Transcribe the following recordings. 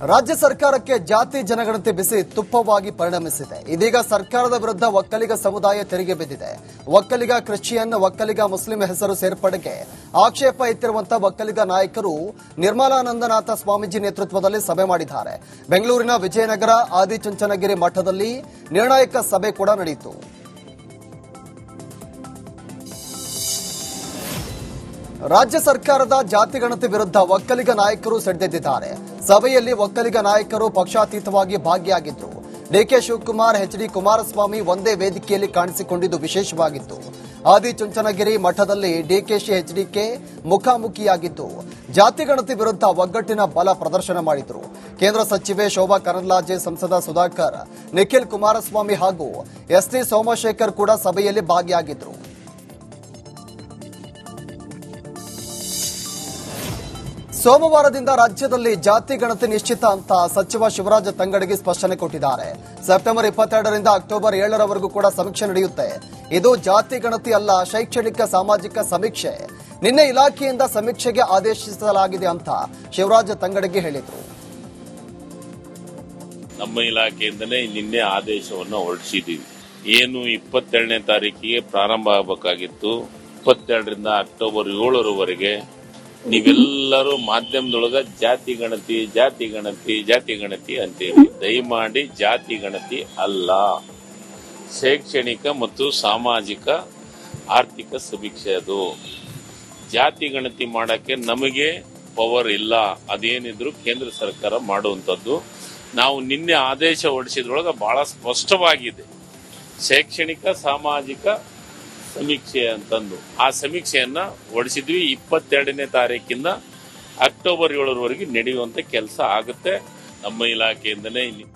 ರಾಜ್ಯ ಸರ್ಕಾರಕ್ಕೆ ಜಾತಿ ಜನಗಣತಿ ಬಿಸಿ ತುಪ್ಪವಾಗಿ ಪರಿಣಮಿಸಿದೆ. ಇದೀಗ ಸರ್ಕಾರದ ವಿರುದ್ಧ ಒಕ್ಕಲಿಗ ಸಮುದಾಯ ತೆರಿಗೆ ಬಿದ್ದಿದೆ. ಒಕ್ಕಲಿಗ ಕ್ರಿಶ್ಚಿಯನ್ ಒಕ್ಕಲಿಗ ಮುಸ್ಲಿಂ ಹೆಸರು ಸೇರ್ಪಡೆಗೆ ಆಕ್ಷೇಪ ಎತ್ತಿರುವಂತಹ ಒಕ್ಕಲಿಗ ನಾಯಕರು ನಿರ್ಮಲಾನಂದನಾಥ ಸ್ವಾಮೀಜಿ ನೇತೃತ್ವದಲ್ಲಿ ಸಭೆ ಮಾಡಿದ್ದಾರೆ. ಬೆಂಗಳೂರಿನ ವಿಜಯನಗರ, ಆದಿಚುಂಚನಗಿರಿ ಮಠದಲ್ಲಿ ನಿರ್ಣಾಯಕ ಸಭೆ ಕೂಡ ನಡೆಯಿತು. ರಾಜ್ಯ ಸರ್ಕಾರದ ಜಾತಿ ಗಣತಿ ವಿರುದ್ಧ ಒಕ್ಕಲಿಗ ನಾಯಕರು ಸೆಡ್ಡೆದ್ದಿದ್ದಾರೆ. ಸಭೆಯಲ್ಲಿ ಒಕ್ಕಲಿಗ ನಾಯಕರು ಪಕ್ಷಾತೀತವಾಗಿ ಭಾಗಿಯಾಗಿದ್ದರು D K Shivakumar H D Kumaraswamy ಒಂದೇ ವೇದಿಕೆಯಲ್ಲಿ ಕಾಣಿಸಿಕೊಂಡಿದ್ದು ವಿಶೇಷವಾಗಿತ್ತು. ಆದಿಚುಂಚನಗಿರಿ ಮಠದಲ್ಲಿ ಡಿಕೆಶಿ ಎಚ್ಡಿಕೆ ಮುಖಾಮುಖಿಯಾಗಿದ್ದು ಜಾತಿಗಣತಿ ವಿರುದ್ಧ ಒಗ್ಗಟ್ಟಿನ ಬಲ ಪ್ರದರ್ಶನ ಮಾಡಿದರು. ಕೇಂದ್ರ ಸಚಿವೆ ಶೋಭಾ ಕರಂದ್ಲಾಜೆ, ಸಂಸದ ಸುಧಾಕರ್, ನಿಖಿಲ್ ಕುಮಾರಸ್ವಾಮಿ ಹಾಗೂ ಎಸ್ಟಿ ಸೋಮಶೇಖರ್ ಕೂಡ ಸಭೆಯಲ್ಲಿ ಭಾಗಿಯಾಗಿದ್ರು. ಸೋಮವಾರದಿಂದ ರಾಜ್ಯದಲ್ಲಿ ಜಾತಿ ಗಣತಿ ನಿಶ್ಚಿತ ಅಂತ ಸಚಿವ ಶಿವರಾಜ ತಂಗಡಗಿ ಸ್ಪಷ್ಟನೆ ಕೊಟ್ಟಿದ್ದಾರೆ. ಸೆಪ್ಟೆಂಬರ್ ಇಪ್ಪತ್ತೆರಡರಿಂದ ಅಕ್ಟೋಬರ್ ಏಳರವರೆಗೂ ಕೂಡ ಸಮೀಕ್ಷೆ ನಡೆಯುತ್ತೆ. ಇದು ಜಾತಿ ಗಣತಿ ಅಲ್ಲ, ಶೈಕ್ಷಣಿಕ ಸಾಮಾಜಿಕ ಸಮೀಕ್ಷೆ. ನಿನ್ನೆ ಇಲಾಖೆಯಿಂದ ಸಮೀಕ್ಷೆಗೆ ಆದೇಶಿಸಲಾಗಿದೆ ಅಂತ ಶಿವರಾಜ ತಂಗಡಗಿ ಹೇಳಿದರು. ನಮ್ಮ ಇಲಾಖೆಯಿಂದಲೇ ನಿನ್ನೆ ಆದೇಶವನ್ನು ಹೊರಡಿಸಿದ್ದೀವಿ. ಏನು ಇಪ್ಪತ್ತೆರಡನೇ ತಾರೀಕಿಗೆ ಪ್ರಾರಂಭ ಆಗಬೇಕಾಗಿತ್ತು, ಇಪ್ಪತ್ತೆರಡರಿಂದ ಅಕ್ಟೋಬರ್ ಏಳರವರೆಗೆ ನೀವೆಲ್ಲರೂ ಮಾಧ್ಯಮದೊಳಗ ಜಾತಿ ಗಣತಿ ಜಾತಿ ಗಣತಿ ಜಾತಿ ಗಣತಿ ಅಂತೇಳಿ ದಯಮಾಡಿ ಜಾತಿ ಗಣತಿ ಅಲ್ಲ. ಶೈಕ್ಷಣಿಕ ಮತ್ತು ಸಾಮಾಜಿಕ ಆರ್ಥಿಕ ಸಮೀಕ್ಷೆ ಅದು. ಜಾತಿ ಗಣತಿ ಮಾಡಕ್ಕೆ ನಮಗೆ ಪವರ್ ಇಲ್ಲ. ಅದೇನಿದ್ರು ಕೇಂದ್ರ ಸರ್ಕಾರ ಮಾಡುವಂಥದ್ದು. ನಾವು ನಿನ್ನೆ ಆದೇಶ ಹೊರಡಿಸಿದ್ರೊಳಗೆ ಬಹಳ ಸ್ಪಷ್ಟವಾಗಿದೆ. ಶೈಕ್ಷಣಿಕ, ಸಾಮಾಜಿಕ ಸಮೀಕ್ಷೆ ಅಂತಂದು. ಆ ಸಮೀಕ್ಷೆಯನ್ನ ಹೊಡಿಸಿದ್ವಿ ಇಪ್ಪತ್ತೆರಡನೇ ತಾರೀಕಿಂದ ಅಕ್ಟೋಬರ್ ಏಳರವರೆಗೆ ನಡೆಯುವಂತ ಕೆಲಸ ಆಗುತ್ತೆ ನಮ್ಮ ಇಲಾಖೆಯಿಂದಲೇ ಇಲ್ಲಿ.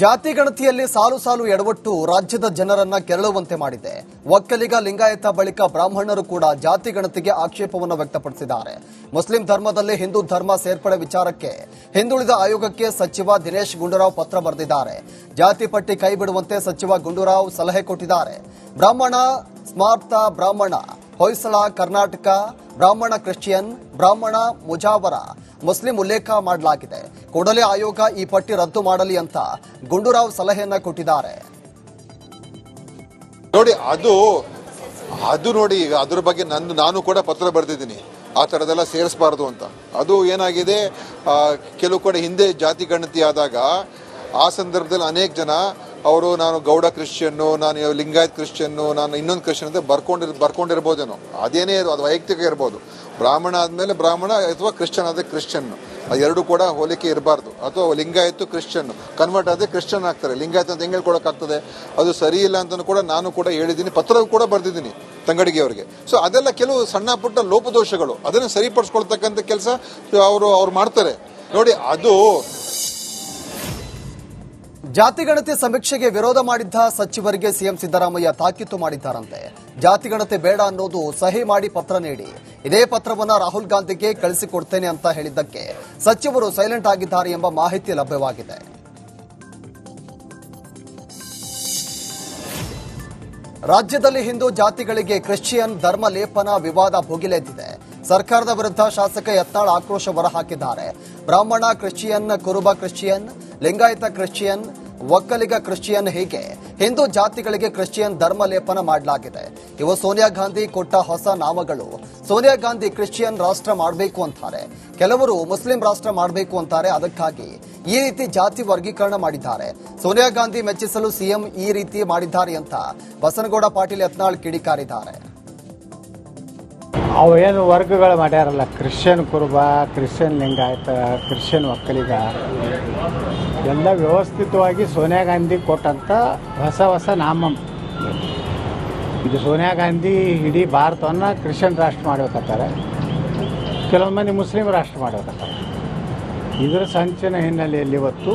ಜಾತಿ ಗಣತಿಯಲ್ಲಿ ಸಾಲು ಸಾಲು ಎಡವಟ್ಟು ರಾಜ್ಯದ ಜನರನ್ನ ಕೆರಳುವಂತೆ ಮಾಡಿದೆ. ಒಕ್ಕಲಿಗ ಲಿಂಗಾಯತ ಬಳಿಕ ಬ್ರಾಹ್ಮಣರು ಕೂಡ ಜಾತಿ ಗಣತಿಗೆ ಆಕ್ಷೇಪವನ್ನು ವ್ಯಕ್ತಪಡಿಸಿದ್ದಾರೆ. ಮುಸ್ಲಿಂ ಧರ್ಮದಲ್ಲಿ ಹಿಂದೂ ಧರ್ಮ ಸೇರ್ಪಡೆ ವಿಚಾರಕ್ಕೆ ಹಿಂದುಳಿದ ಆಯೋಗಕ್ಕೆ ಸಚಿವ ದಿನೇಶ್ ಗುಂಡೂರಾವ್ ಪತ್ರ ಬರೆದಿದ್ದಾರೆ. ಜಾತಿ ಪಟ್ಟಿ ಕೈ ಬಿಡುವಂತೆ ಸಚಿವ ಗುಂಡೂರಾವ್ ಸಲಹೆ ಕೊಟ್ಟಿದ್ದಾರೆ. ಬ್ರಾಹ್ಮಣ, ಸ್ಮಾರ್ತ ಬ್ರಾಹ್ಮಣ, ಹೊಯ್ಸಳ, ಕರ್ನಾಟಕ, ಬ್ರಾಹ್ಮಣ ಕ್ರಿಶ್ಚಿಯನ್, ಬ್ರಾಹ್ಮಣ, ಮುಜಾವರ, ಮುಸ್ಲಿಂ ಉಲ್ಲೇಖ ಮಾಡಲಾಗಿದೆ. ಕೂಡಲೇ ಆಯೋಗ ಈ ಪಟ್ಟಿ ರದ್ದು ಮಾಡಲಿ ಅಂತ ಗುಂಡೂರಾವ್ ಸಲಹೆಯನ್ನ ಕೊಟ್ಟಿದ್ದಾರೆ. ನೋಡಿ, ಅದು ಅದು ನೋಡಿ ಈಗ ಅದ್ರ ಬಗ್ಗೆ ನನ್ನ ನಾನು ಕೂಡ ಪತ್ರ ಬರೆದಿದ್ದೀನಿ. ಆ ಥರದೆಲ್ಲ ಸೇರಿಸಬಾರ್ದು ಅಂತ. ಅದು ಏನಾಗಿದೆ ಕೆಲವು ಕಡೆ ಹಿಂದೆ ಜಾತಿ ಗಣತಿ ಆದಾಗ ಆ ಸಂದರ್ಭದಲ್ಲಿ ಅನೇಕ ಜನ ಅವರು ನಾನು ಗೌಡ ಕ್ರಿಶ್ಚಿಯನ್ನು, ನಾನು ಲಿಂಗಾಯತ್ ಕ್ರಿಶ್ಚಿಯನ್ನು, ನಾನು ಇನ್ನೊಂದು ಕ್ರಿಶ್ಚಿಯನ್ ಅಂತ ಬರ್ಕೊಂಡಿರ್ ಬರ್ಕೊಂಡಿರ್ಬೋದೇನೋ. ಅದೇನೇ ಅದು ವೈಯಕ್ತಿಕ ಇರ್ಬೋದು. ಬ್ರಾಹ್ಮಣ ಆದಮೇಲೆ ಬ್ರಾಹ್ಮಣ ಅಥವಾ ಕ್ರಿಶ್ಚಿಯನ್ ಆದರೆ ಕ್ರಿಶ್ಚಿಯನ್. ಎರಡು ಕೂಡ ಹೋಲಿಕೆ ಇರಬಾರ್ದು. ಅಥವಾ ಲಿಂಗಾಯತ್ತು ಕ್ರಿಶ್ಚಿಯನ್. ಕನ್ವರ್ಟ್ ಆದರೆ ಕ್ರಿಶ್ಚಿಯನ್ ಆಗ್ತಾರೆ. ಲಿಂಗಾಯತ್ ಅಂತ ಹೆಂಗೆ ಹೇಳ್ಕೊಳಕ್ಕಾಗ್ತದೆ? ಅದು ಸರಿ ಇಲ್ಲ ಅಂತಲೂ ಕೂಡ ನಾನು ಕೂಡ ಹೇಳಿದ್ದೀನಿ ಪತ್ರವೂ ಕೂಡ ಬರೆದಿದ್ದೀನಿ ತಂಗಡಿಗೆ ಅವರಿಗೆ. ಸೊ ಅದೆಲ್ಲ ಕೆಲವು ಸಣ್ಣ ಪುಟ್ಟ ಲೋಪದೋಷಗಳು. ಅದನ್ನು ಸರಿಪಡಿಸ್ಕೊಳ್ತಕ್ಕಂಥ ಕೆಲಸ, ಅವರು ಅವ್ರು ಮಾಡ್ತಾರೆ. ನೋಡಿ, ಅದು ಜಾತಿ ಗಣತಿ ಸಮೀಕ್ಷೆಗೆ ವಿರೋಧ ಮಾಡಿದ್ದ ಸಚಿವರಿಗೆ ಸಿಎಂ ಸಿದ್ದರಾಮಯ್ಯ ತಾಕೀತು ಮಾಡಿದ್ದಾರಂತೆ. ಜಾತಿ ಗಣತಿ ಬೇಡ ಅನ್ನೋದು ಸಹಿ ಮಾಡಿ ಪತ್ರ ನೀಡಿ. ಇದೇ ಪತ್ರವನ್ನ ರಾಹುಲ್ ಗಾಂಧಿಗೆ ಕಳಿಸಿಕೊಡ್ತೇನೆ ಅಂತ ಹೇಳಿದ್ದಕ್ಕೆ ಸಚಿವರು ಸೈಲೆಂಟ್ ಆಗಿದ್ದಾರೆ ಎಂಬ ಮಾಹಿತಿ ಲಭ್ಯವಾಗಿದೆ. ರಾಜ್ಯದಲ್ಲಿ ಹಿಂದೂ ಜಾತಿಗಳಿಗೆ ಕ್ರಿಶ್ಚಿಯನ್ ಧರ್ಮ ಲೇಪನ ವಿವಾದ ಭುಗಿಲೆದ್ದಿದೆ. ಸರ್ಕಾರದ ವಿರುದ್ಧ ಶಾಸಕ ಯತ್ನಾಳ್ ಆಕ್ರೋಶ ಹೊರಹಾಕಿದ್ದಾರೆ. Brahmana Christian, Kuruba Christian, Lingayat Christian Vokkaliga Christian ಹೀಗೆ, ಹಿಂದೂ ಜಾತಿಗಳಿಗೆ ಕ್ರಿಶ್ಚಿಯನ್ ಧರ್ಮ ಲೇಪನ ಮಾಡಲಾಗಿದೆ. ಇವು ಸೋನಿಯಾ ಗಾಂಧಿ ಕೊಟ್ಟ ಹೊಸ ನಾಮಗಳು. ಸೋನಿಯಾ ಗಾಂಧಿ ಕ್ರಿಶ್ಚಿಯನ್ ರಾಷ್ಟ್ರ ಮಾಡಬೇಕು ಅಂತಾರೆ. ಕೆಲವರು ಮುಸ್ಲಿಂ ರಾಷ್ಟ್ರ ಮಾಡಬೇಕು ಅಂತಾರೆ, ಅದಕ್ಕಾಗಿ ಈ ರೀತಿ ಜಾತಿ ವರ್ಗೀಕರಣ ಮಾಡಿದ್ದಾರೆ. ಸೋನಿಯಾ ಗಾಂಧಿ ಮೆಚ್ಚಿಸಲು ಸಿಎಂ ಈ ರೀತಿ ಮಾಡಿದ್ದಾರೆ ಅಂತ ಬಸನಗೌಡ ಪಾಟೀಲ್ ಯತ್ನಾಳ್ ಕಿಡಿಕಾರಿದ್ದಾರೆ. ಅವು ಏನು ವರ್ಗಗಳು ಮಾಡ್ಯಾರಲ್ಲ Christian Kuruba, Christian Lingayat, Christian Vokkaliga. ಎಲ್ಲ ವ್ಯವಸ್ಥಿತವಾಗಿ ಸೋನಿಯಾ ಗಾಂಧಿ ಕೊಟ್ಟಂಥ ಹೊಸ ಹೊಸ ನಾಮ. ಇದು ಸೋನಿಯಾ ಗಾಂಧಿ ಇಡೀ ಭಾರತವನ್ನು ಕ್ರಿಶ್ಚಿಯನ್ ರಾಷ್ಟ್ರ ಮಾಡ್ಬೇಕತ್ತಾರೆ ಕೆಲವೊಂದು ಮಂದಿ ಮುಸ್ಲಿಂ ರಾಷ್ಟ್ರ ಮಾಡ್ಬೇಕತ್ತಾರೆ ಇದರ ಸಂಚಿನ ಹಿನ್ನೆಲೆಯಲ್ಲಿ ಇವತ್ತು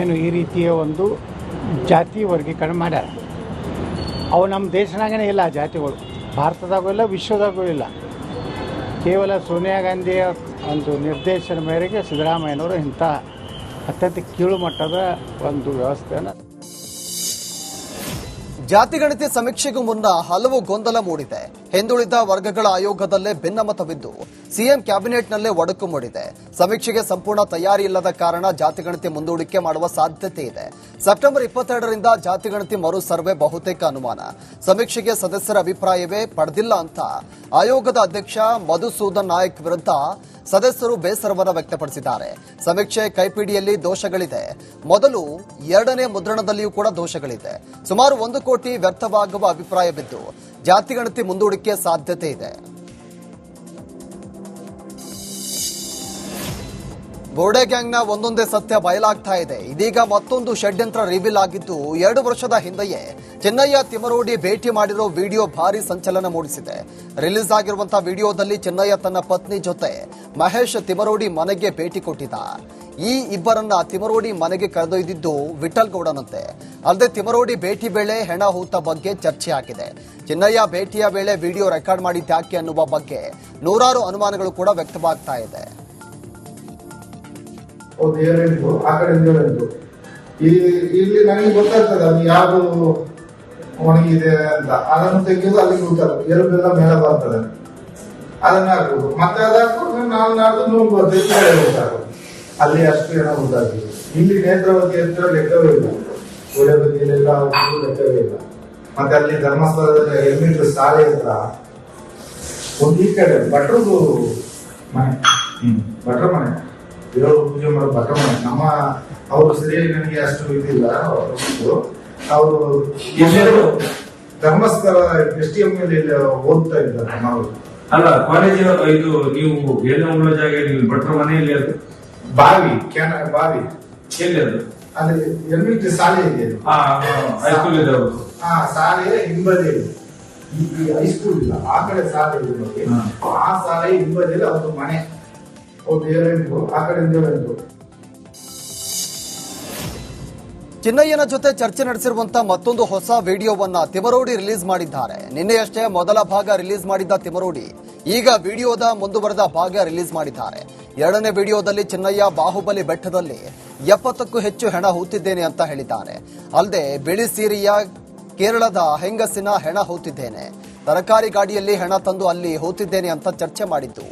ಏನು ಈ ರೀತಿಯ ಒಂದು ಜಾತಿ ವರ್ಗೀಕರಣ ಮಾಡ್ಯಾರ. ಅವು ನಮ್ಮ ದೇಶನಾಗೇ ಇಲ್ಲ ಜಾತಿಗಳು. ಭಾರತದಾಗೂ ಇಲ್ಲ, ವಿಶ್ವದಾಗೂ ಇಲ್ಲ. ಕೇವಲ ಸೋನಿಯಾ ಗಾಂಧಿಯ ಒಂದು ನಿರ್ದೇಶನ ಮೇರೆಗೆ ಸಿದ್ದರಾಮಯ್ಯನವರು ಇಂಥ ಅತ್ಯಂತ ಕೀಳು ಮಟ್ಟದ ಒಂದು ವ್ಯವಸ್ಥೆಯನ್ನು ಜಾತಿಗಣತಿ ಸಮೀಕ್ಷೆಗೂ ಮುನ್ನ ಹಲವು ಗೊಂದಲ ಮೂಡಿದೆ. ಹಿಂದುಳಿದ ವರ್ಗಗಳ ಆಯೋಗದಲ್ಲೇ ಭಿನ್ನಮತವಿದ್ದು, ಸಿಎಂ ಕ್ಯಾಬಿನೆಟ್ನಲ್ಲೇ ಒಡಕು ಮೂಡಿದೆ. ಸಮೀಕ್ಷೆಗೆ ಸಂಪೂರ್ಣ ತಯಾರಿ ಇಲ್ಲದ ಕಾರಣ ಜಾತಿಗಣತಿ ಮುಂದೂಡಿಕೆ ಮಾಡುವ ಸಾಧ್ಯತೆ ಇದೆ. ಸೆಪ್ಟೆಂಬರ್ ಇಪ್ಪತ್ತೆರಡರಿಂದ ಜಾತಿಗಣತಿ ಮರು ಸರ್ವೆ ಬಹುತೇಕ ಅನುಮಾನ. ಸಮೀಕ್ಷೆಗೆ ಸದಸ್ಯರ ಅಭಿಪ್ರಾಯವೇ ಪಡೆದಿಲ್ಲ ಅಂತ ಆಯೋಗದ ಅಧ್ಯಕ್ಷ ಮಧುಸೂದನ್ ನಾಯಕ್ ವಿರುದ್ಧ ಸದಸ್ಯರು ಬೇಸರವನ್ನು ವ್ಯಕ್ತಪಡಿಸಿದ್ದಾರೆ. ಸಮೀಕ್ಷೆ ಕೈಪಿಡಿಯಲ್ಲಿ ದೋಷಗಳಿದೆ. ಮೊದಲು ಎರಡನೇ ಮುದ್ರಣದಲ್ಲಿಯೂ ಕೂಡ ದೋಷಗಳಿದೆ. ಸುಮಾರು ಒಂದು ಕೋಟಿ ವ್ಯರ್ಥವಾಗುವ ಅಭಿಪ್ರಾಯವಿದ್ದು ಜಾತಿಗಣತಿ ಮುಂದೂಡಿಕೆ ಸಾಧ್ಯತೆ ಇದೆ. ಬೋರ್ಡೆ ಗ್ಯಾಂಗ್ನ ಒಂದೊಂದೇ ಸತ್ಯ ಬಯಲಾಗ್ತಾ ಇದೆ. ಇದೀಗ ಮತ್ತೊಂದು ಷಡ್ಯಂತ್ರ ರಿವೀಲ್ ಆಗಿದ್ದು, ಎರಡು ವರ್ಷದ ಹಿಂದೆಯೇ ಚೆನ್ನಯ್ಯ ತಿಮರೋಡಿ ಭೇಟಿ ಮಾಡಿರೋ ವಿಡಿಯೋ ಭಾರಿ ಸಂಚಲನ ಮೂಡಿಸಿದೆ. ರಿಲೀಸ್ ಆಗಿರುವಂತಹ ವಿಡಿಯೋದಲ್ಲಿ ಚೆನ್ನಯ್ಯ ತನ್ನ ಪತ್ನಿ ಜೊತೆ ಮಹೇಶ್ ತಿಮರೋಡಿ ಮನೆಗೆ ಭೇಟಿ ಕೊಟ್ಟಿದ್ದ ಈ ಇಬ್ಬರನ್ನ ತಿಮರೋಡಿ ಮನೆಗೆ ಕರೆದೊಯ್ದಿದ್ದು ವಿಠಲ್ ಗೌಡನಂತೆ. ಅಲ್ಲದೆ ತಿಮರೋಡಿ ಭೇಟಿ ವೇಳೆ ಹೆಣ ಹೂತ ಬಗ್ಗೆ ಚರ್ಚೆ ಆಗಿದೆ. ಚೆನ್ನಯ್ಯ ಭೇಟಿಯ ವೇಳೆ ವಿಡಿಯೋ ರೆಕಾರ್ಡ್ ಮಾಡಿ ತ್ಯಾಕೆ ಅನ್ನುವ ಬಗ್ಗೆ ನೂರಾರು ಅನುಮಾನಗಳು ಕೂಡ ವ್ಯಕ್ತವಾಗ್ತಾ ಇದೆ. ಇಲ್ಲಿ ನನಗೆ ಗೊತ್ತಾಗ್ತದೆ ಅದು ಯಾವುದು ಒಣಗಿದೆ ಅಂತ. ಅದನ್ನು ತೆಗೆದು ಅಲ್ಲಿಗೆ ಎಲುಬೆಲ್ಲ ಮೇಲೆ ಬರ್ತದೆ. ಅದನ್ನ ಹಾಕ್ಬೋದು ಮತ್ತೆ ಅದಾಕೊಂಡು ಹಾಕೊಂಡು ನಾವು ನಾಲ್ಕು ನೂರು ಬರ್ತದೆ ಈ ಕಡೆ ಗೊತ್ತಾಗೋದು ಅಲ್ಲಿ ಅಷ್ಟು ಜನ ಉಂಟಾಗಿದೆ ಇಲ್ಲಿ ನೇತ್ರಾವತಿ ಅಂತ ಲೆಕ್ಕವೇ ಇಲ್ಲ. ಒಳ್ಳೆ ಬದಿಯಲ್ಲೆಲ್ಲ ಒಂದು ಲೆಕ್ಕವೇ ಇಲ್ಲ. ಮತ್ತೆ ಅಲ್ಲಿ ಧರ್ಮಸ್ಥಳದಲ್ಲಿ ಎಲ್ಮಿಟ್ರ್ ಶಾಲೆ ಹತ್ರ ಒಂದು ಈ ಕಡೆ ಭಟ್ರದು ಮನೆ. ಭಟ್ರ ಮನೆ ದೇವರು ಪೂಜೆ ಮಾಡೋ ಭಟ್ರ ಮನೆ ನಮ್ಮ ಅವರು ಸರಿಯಾಗಿ ನನಗೆ ಅಷ್ಟು ಇದಿಲ್ಲ. ಅವರು? ಧರ್ಮಸ್ಥಳ ಎಸ್ ಟಿ ಎಂ ಅಲ್ಲಿ ಓದ್ತಾ ಇದ್ದಾರೆ ನಾವು ಅಲ್ಲ ಕಾಲೇಜಿನ ಇದು ನೀವು ಎಲ್ಲ ಉಳ್ಳೋ ಜಾಗ ನೀವು ಭಟ್ರ ಮನೆಯಲ್ಲಿ ಅದು? ಬಾವಿ ಕ್ಯಾನ ಬಾವಿ. ಎಲ್ಲಿ ಅದು ಅದು ಎಲ್ಮಿಟ್ ಶಾಲೆ ಇದೆ ಹಾ ಹೈಸ್ಕೂಲ್ ಇದೆ ಅವರು ಆ ಶಾಲೆ ಹಿಂಬದಿಯಲ್ಲಿ. ಈ ಈ ಹೈಸ್ಕೂಲ್ ಇಲ್ಲ ಆ ಕಡೆ ಶಾಲೆ ಇದೆ ನೋಡಿ. ಹಾ. ಆ ಶಾಲೆ ಹಿಂಬದಿಯಲ್ಲಿ ಅವ್ರದ್ದು ಮನೆ. ಒಂದು ಏಳೆಂಟು ಆ ಕಡೆಯಿಂದ ಏಳೆಂಟು ಚಿನ್ನಯ್ಯನ ಜೊತೆ ಚರ್ಚೆ ನಡೆಸಿರುವಂತ ಮತ್ತೊಂದು ಹೊಸ ವಿಡಿಯೋವನ್ನ ತಿಮರೋಡಿ ರಿಲೀಸ್ ಮಾಡಿದ್ದಾರೆ. ನಿನ್ನೆಯಷ್ಟೇ ಮೊದಲ ಭಾಗ ರಿಲೀಸ್ ಮಾಡಿದ್ದ ತಿಮರೋಡಿ. ಈಗ ವಿಡಿಯೋದ ಮುಂದುವರೆದ ಭಾಗ ರಿಲೀಸ್ ಮಾಡಿದ್ದಾರೆ. ಎರಡನೇ ವಿಡಿಯೋದಲ್ಲಿ ಚೆನ್ನಯ್ಯ ಬಾಹುಬಲಿ ಬೆಟ್ಟದಲ್ಲಿ ಎಪ್ಪತ್ತಕ್ಕೂ ಹೆಚ್ಚು ಹೆಣ ಹೂತಿದ್ದೇನೆ ಅಂತ ಹೇಳಿದ್ದಾರೆ. ಅಲ್ಲದೆ ಬಿಳಿ ಸೀರೆಯ ಕೇರಳದ ಹೆಂಗಸಿನ ಹೆಣ ಹೂತಿದ್ದೇನೆ. ತರಕಾರಿ ಗಾಡಿಯಲ್ಲಿ ಹೆಣ ತಂದು ಅಲ್ಲಿ ಹೂತಿದ್ದೇನೆ ಅಂತ ಚರ್ಚೆ ಮಾಡಿದ್ದು.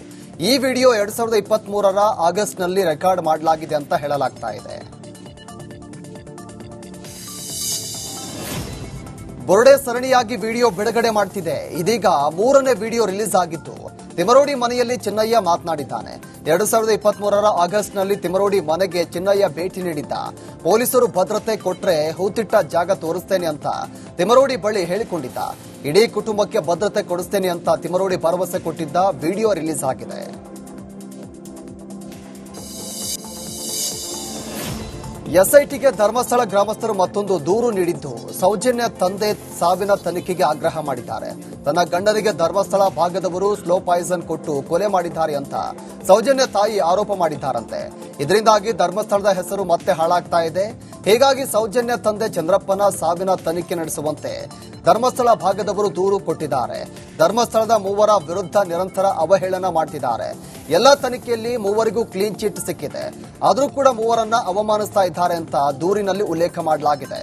ಈ ವಿಡಿಯೋ ಎರಡ್ ಸಾವಿರದ ಇಪ್ಪತ್ತ್ ಮೂರರ ಆಗಸ್ಟ್ನಲ್ಲಿ ರೆಕಾರ್ಡ್ ಮಾಡಲಾಗಿದೆ ಅಂತ ಹೇಳಲಾಗ್ತಾ ಇದೆ. ಬೊರ್ಡೆ ಸರಣಿಯಾಗಿ ವಿಡಿಯೋ ಬಿಡುಗಡೆ ಮಾಡ್ತಿದೆ. ಇದೀಗ ಮೂರನೇ ವಿಡಿಯೋ ರಿಲೀಸ್ ಆಗಿದ್ದು ತಿಮರೋಡಿ ಮನೆಯಲ್ಲಿ ಚಿನ್ನಯ್ಯ ಮಾತನಾಡಿದ್ದಾನೆ. ಎರಡು ಸಾವಿರದ ಇಪ್ಪತ್ತ್ ಮೂರರ ಆಗಸ್ಟ್ನಲ್ಲಿ ತಿಮರೋಡಿ ಮನೆಗೆ ಚಿನ್ನಯ್ಯ ಭೇಟಿ ನೀಡಿದ್ದ. ಪೊಲೀಸರು ಭದ್ರತೆ ಕೊಟ್ರೆ ಹೂತಿಟ್ಟ ಜಾಗ ತೋರಿಸ್ತೇನೆ ಅಂತ ತಿಮರೋಡಿ ಬಳಿ ಹೇಳಿಕೊಂಡಿದ್ದ. ಇಡೀ ಕುಟುಂಬಕ್ಕೆ ಭದ್ರತೆ ಕೊಡಿಸ್ತೇನೆ ಅಂತ ತಿಮರೋಡಿ ಭರವಸೆ ಕೊಟ್ಟಿದ್ದ ವಿಡಿಯೋ ರಿಲೀಸ್ ಆಗಿದೆ. ಎಸ್ಐಟಿಗೆ ಧರ್ಮಸ್ಥಳ ಗ್ರಾಮಸ್ಥರು ಮತ್ತೊಂದು ದೂರು ನೀಡಿದ್ದು. ಸೌಜನ್ಯ ತಂದೆ ಸಾವಿನ ತನಿಖೆಗೆ ಆಗ್ರಹ ಮಾಡಿದ್ದಾರೆ. ತನ್ನ ಗಂಡನಿಗೆ ಧರ್ಮಸ್ಥಳ ಭಾಗದವರು ಸ್ಲೋ ಪಾಯ್ಸನ್ ಕೊಟ್ಟು ಕೊಲೆ ಮಾಡಿದ್ದಾರೆ ಅಂತ ಸೌಜನ್ಯ ತಾಯಿ ಆರೋಪ ಮಾಡಿದ್ದಾರಂತೆ. ಇದರಿಂದಾಗಿ ಧರ್ಮಸ್ಥಳದ ಹೆಸರು ಮತ್ತೆ ಹಾಳಾಗ್ತಾ ಇದೆ. ಹೀಗಾಗಿ ಸೌಜನ್ಯ ತಂದೆ ಚಂದ್ರಪ್ಪನ ಸಾವಿನ ತನಿಖೆ ನಡೆಸುವಂತೆ ಧರ್ಮಸ್ಥಳ ಭಾಗದವರು ದೂರು ಕೊಟ್ಟಿದ್ದಾರೆ. ಧರ್ಮಸ್ಥಳದ ಮೂವರ ವಿರುದ್ಧ ನಿರಂತರ ಅವಹೇಳನ ಮಾಡ್ತಿದ್ದಾರೆ. ಎಲ್ಲ ತನಿಖೆಯಲ್ಲಿ ಮೂವರಿಗೂ ಕ್ಲೀನ್ ಚಿಟ್ ಸಿಕ್ಕಿದೆ. ಆದರೂ ಕೂಡ ಮೂವರನ್ನ ಅವಮಾನಿಸ್ತಾ ಇದ್ದಾರೆ ಅಂತ ದೂರಿನಲ್ಲಿ ಉಲ್ಲೇಖ ಮಾಡಲಾಗಿದೆ.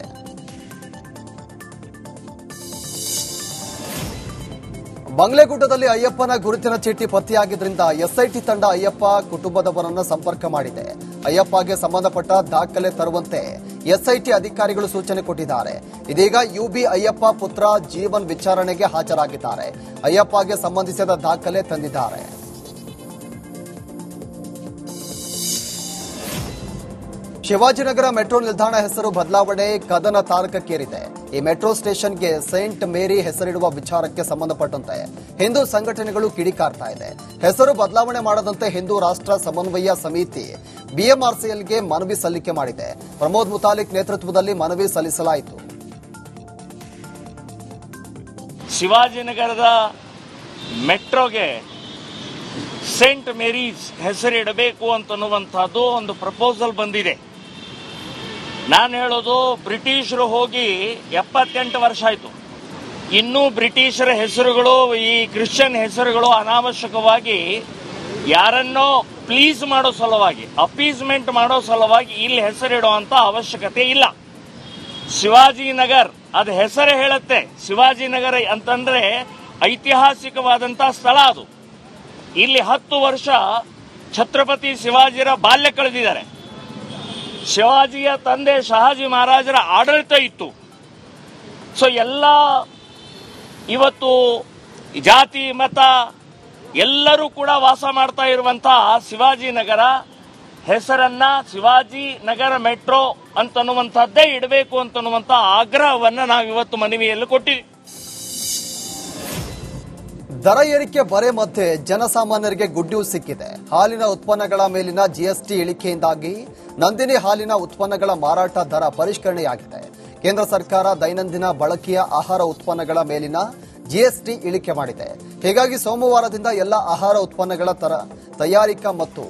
ಬಂಗ್ಲೆಗುಡ್ಡದಲ್ಲಿ ಅಯ್ಯಪ್ಪನ ಗುರುತಿನ ಚೀಟಿ ಪತ್ತೆಯಾಗಿದ್ದರಿಂದ ಎಸ್ಐಟಿ ತಂಡ ಅಯ್ಯಪ್ಪ ಕುಟುಂಬದವರನ್ನ ಸಂಪರ್ಕ ಮಾಡಿದೆ. ಅಯ್ಯಪ್ಪಗೆ ಸಂಬಂಧಪಟ್ಟ ದಾಖಲೆ ತರುವಂತೆ ಎಸ್ಐಟಿ ಅಧಿಕಾರಿಗಳು ಸೂಚನೆ ಕೊಟ್ಟಿದ್ದಾರೆ. ಇದೀಗ ಯುಬಿ ಅಯ್ಯಪ್ಪ ಪುತ್ರ ಜೀವನ್ ವಿಚಾರಣೆಗೆ ಹಾಜರಾಗಿದ್ದಾರೆ. ಅಯ್ಯಪ್ಪಗೆ ಸಂಬಂಧಿಸಿದ ದಾಖಲೆ ತಂದಿದ್ದಾರೆ. ಶಿವಾಜಿನಗರ ಮೆಟ್ರೋ ನಿಲ್ದಾಣ ಹೆಸರು ಬದಲಾವಣೆ ಕದನ ತಾರಕಕ್ಕೇರಿದೆ. ಈ ಮೆಟ್ರೋ ಸ್ಟೇಷನ್ಗೆ ಸೇಂಟ್ ಮೇರಿ ಹೆಸರಿಡುವ ವಿಚಾರಕ್ಕೆ ಸಂಬಂಧಪಟ್ಟಂತೆ ಹಿಂದೂ ಸಂಘಟನೆಗಳು ಕಿಡಿಕಾರ್ತಾ ಇದೆ. ಹೆಸರು ಬದಲಾವಣೆ ಮಾಡದಂತೆ ಹಿಂದೂ ರಾಷ್ಟ್ರ ಸಮನ್ವಯ ಸಮಿತಿ ಬಿಎಂಆರ್ಸಿಎಲ್ಗೆ ಮನವಿ ಸಲ್ಲಿಕೆ ಮಾಡಿದೆ. ಪ್ರಮೋದ್ ಮುತಾಲಿಕ್ ನೇತೃತ್ವದಲ್ಲಿ ಮನವಿ ಸಲ್ಲಿಸಲಾಯಿತು. ಶಿವಾಜಿನಗರದ ಮೆಟ್ರೋಗೆ ಸೇಂಟ್ ಮೇರೀಸ್ ಹೆಸರಿಡಬೇಕು ಅಂತನ್ನುವಂಥದ್ದು ಒಂದು ಪ್ರಪೋಸಲ್ ಬಂದಿದೆ. ನಾನು ಹೇಳೋದು ಬ್ರಿಟಿಷರು ಹೋಗಿ ಎಪ್ಪತ್ತೆಂಟು ವರ್ಷ ಆಯಿತು. ಇನ್ನೂ ಬ್ರಿಟಿಷರ ಹೆಸರುಗಳು, ಈ ಕ್ರಿಶ್ಚಿಯನ್ ಹೆಸರುಗಳು ಅನಾವಶ್ಯಕವಾಗಿ ಯಾರನ್ನೋ ಪ್ಲೀಸ್ ಮಾಡೋ ಸಲುವಾಗಿ ಅಪೀಸ್ಮೆಂಟ್ ಮಾಡೋ ಸಲುವಾಗಿ ಇಲ್ಲಿ ಹೆಸರಿಡುವಂಥ ಅವಶ್ಯಕತೆ ಇಲ್ಲ. ಶಿವಾಜಿನಗರ್, ಅದು ಹೆಸರೇ ಹೇಳುತ್ತೆ. ಶಿವಾಜಿನಗರ ಅಂತಂದ್ರೆ ಐತಿಹಾಸಿಕವಾದಂಥ ಸ್ಥಳ ಅದು. ಇಲ್ಲಿ ಹತ್ತು ವರ್ಷ ಛತ್ರಪತಿ ಶಿವಾಜಿರ ಬಾಲ್ಯ ಕಳೆದಿದ್ದಾರೆ. ಶಿವಾಜಿಯ ತಂದೆ ಶಹಾಜಿ ಮಹಾರಾಜರ ಆಡಳಿತ ಇತ್ತು. ಸೊ ಎಲ್ಲ ಇವತ್ತು ಜಾತಿ, ಮತ ಎಲ್ಲರೂ ಕೂಡ ವಾಸ ಮಾಡ್ತಾ ಇರುವಂತಹ ಶಿವಾಜಿ ನಗರ ಹೆಸರನ್ನ ಶಿವಾಜಿ ನಗರ ಮೆಟ್ರೋ ಅಂತನ್ನುವಂಥದ್ದೇ ಇಡಬೇಕು ಅಂತನ್ನುವಂಥ ಆಗ್ರಹವನ್ನ ನಾವು ಇವತ್ತು ಮನವಿಯಲ್ಲಿ ಕೊಟ್ಟಿದ್ದೀವಿ ದರ ಏರಿಕೆ ಬರೆ ಮಧ್ಯೆ ಜನಸಾಮಾನ್ಯರಿಗೆ ಗುಡ್ ನ್ಯೂಸ್ ಸಿಕ್ಕಿದೆ. ಹಾಲಿನ ಉತ್ಪನ್ನಗಳ ಮೇಲಿನ ಜಿಎಸ್ಟಿ ಇಳಿಕೆಯಿಂದಾಗಿ ನಂದಿನಿ ಹಾಲಿನ ಉತ್ಪನ್ನಗಳ ಮಾರಾಟ ದರ ಪರಿಷ್ಕರಣೆಯಾಗಿದೆ. ಕೇಂದ್ರ ಸರ್ಕಾರ ದೈನಂದಿನ ಬಳಕೆಯ ಆಹಾರ ಉತ್ಪನ್ನಗಳ ಮೇಲಿನ ಜಿಎಸ್ಟಿ ಇಳಿಕೆ ಮಾಡಿದೆ. ಹೀಗಾಗಿ ಸೋಮವಾರದಿಂದ ಎಲ್ಲ ಆಹಾರ ಉತ್ಪನ್ನಗಳ ತರ ತಯಾರಿಕಾ ಮತ್ತು